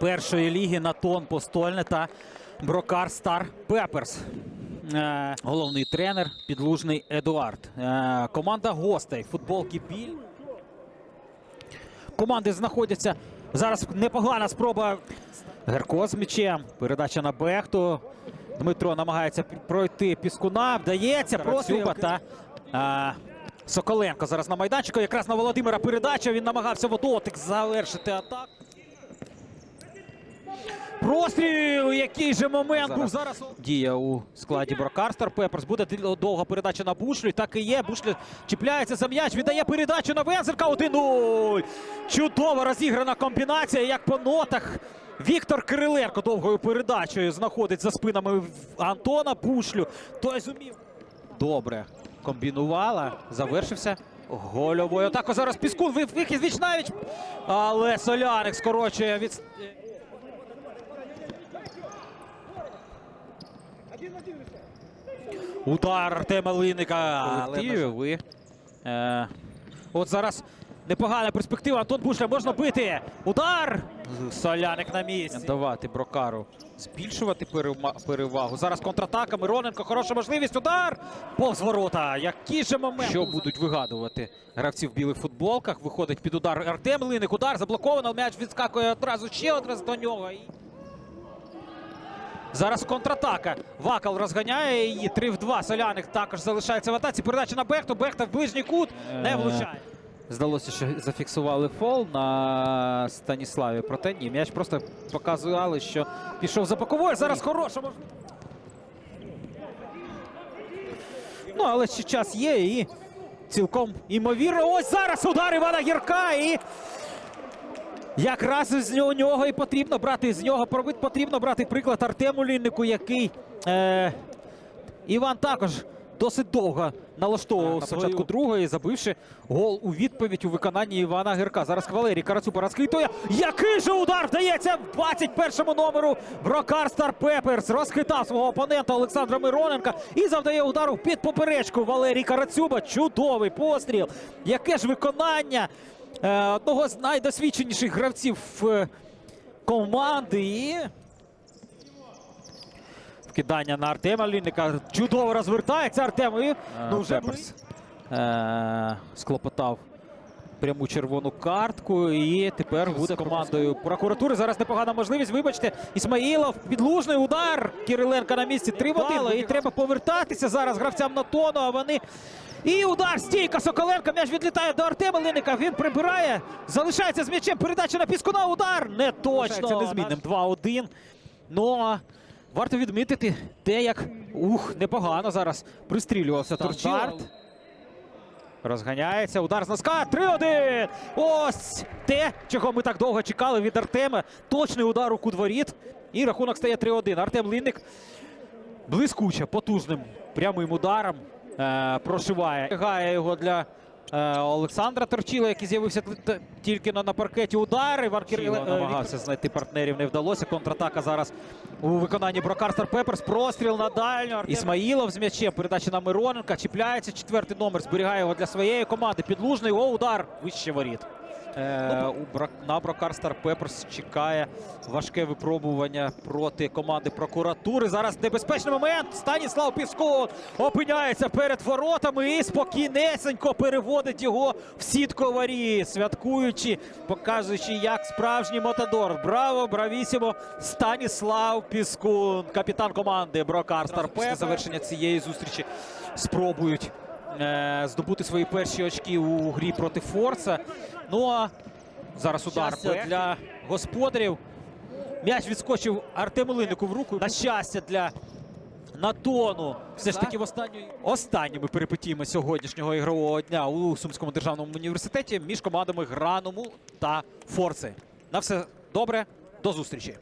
першої ліги Натон Постольне та Брокар Стар Пеперс. Е, Головний тренер підлужний Едуард. Е, Команда гостей. Футболки біль. Команди знаходяться. Зараз непогана спроба. Герко з м'ячем. Передача на Бехту. Дмитро намагається пройти Піскуна. Вдається. Простріл. Та е, Соколенко зараз на майданчику. Якраз на Володимира передача. Він намагався в дотик завершити атаку. Простріл! Який же момент був зараз. Дія у складі Брокарстер Пеперс. Буде довга передача на Бушлі. Так і є. Бушлі чіпляється за м'яч. Віддає передачу на Вензерка. 1-0. Чудова розіграна комбінація, як по нотах. Віктор Кириленко довгою передачею знаходить за спинами Антона Бушлю. Той зумів. Добре. Комбінувала. Завершився. Гольовою атакою. Зараз Піскун. Вихід віч навіть. Але Соляник скорочує від. Удар Артема Линника. Ви. Е, от зараз непогана перспектива. Антон Бушля можна бити. Удар! Соляник на місці. Давати Брокару. Збільшувати перевагу. Зараз контратака. Мироненко. Хороша можливість. Удар! Повз ворота. Які же моменти. Що будуть вигадувати гравці в білих футболках. Виходить під удар Артем Линик. Удар заблоковано. М'яч відскакує одразу ще одразу до нього. Зараз контратака. Вакал розганяє її. 3 в 2. Соляник також залишається в атаці. Передача на Бехту. Бехта в ближній кут. Не влучає. Здалося, що зафіксували фол на Станіславі. Проте ні. М'яч просто показували, що пішов за боковою. Зараз хороша можливість. Ну, але ще час є і цілком імовірно. Ось зараз удар Івана Гірка і. Якраз з нього, і потрібно брати з нього потрібно брати приклад Артему Ліннику, який е, Іван також досить довго налаштовував на початку другої, забивши гол у відповідь у виконанні Івана Гірка. Зараз Валерій Карацупа розхитує. Який же удар вдається в 21-му номеру Брокар Стар Пеперс. Розхитав свого опонента Олександра Мироненка і завдає удару під поперечку Валерій Карацюба. Чудовий постріл. Яке ж виконання е, одного з найдосвідченіших гравців е, команди. І Вкидання на Артема Лінника. Чудово розвертається Артем. І, ну, вже Пеперс е, склопотав пряму червону картку. І тепер буде командою прокуратури. Зараз непогана можливість. Вибачте, Ісмаїлов, підлужний удар. Кириленка на місці 3 в 1. І треба повертатися зараз гравцям на тону, а вони. І удар стійка Соколенко. М'яч відлітає до Артема Линника. Він прибирає. Залишається з м'ячем. Передача на Піскуна. Удар. Не точно. Це незмінним. 2-1. Ну а варто відмітити те, як ух, непогано зараз пристрілювався Турчард. Розганяється. Удар з носка. 3-1. Ось те, чого ми так довго чекали від Артема. Точний удар у кут воріт. І рахунок стає 3-1. Артем Линник блискуче, потужним прямим ударом е, прошиває. Гає його для Олександра Торчіла, який з'явився т- тільки на, на паркеті. Удар. Іван Кирило намагався знайти партнерів, не вдалося. Контратака зараз у виконанні Брокарстер Пеперс. Простріл на дальню. Артем Ісмаїлов з м'ячем. Передача на Мироненка. Чіпляється четвертий номер. Зберігає його для своєї команди. Підлужний. О, удар. Вище воріт. Е. На Брокарстер Пеперс чекає важке випробування проти команди прокуратури. Зараз небезпечний момент. Станіслав Піскун опиняється перед воротами і спокійнесенько переводить його в сітку воріт, святкуючи, показуючи, як справжній мотодор. Браво, бравісімо! Станіслав Піскун, капітан команди Брокарстер Пеперс. Завершення цієї зустрічі спробують здобути свої перші очки у грі проти Форса. Ну а зараз удар для господарів. М'яч відскочив Артему Линнику в руку. На щастя для Натону. Все ж таки в останньої останніми перипетіями сьогоднішнього ігрового дня у Сумському державному університеті між командами Граному та Форси. На все добре, до зустрічі.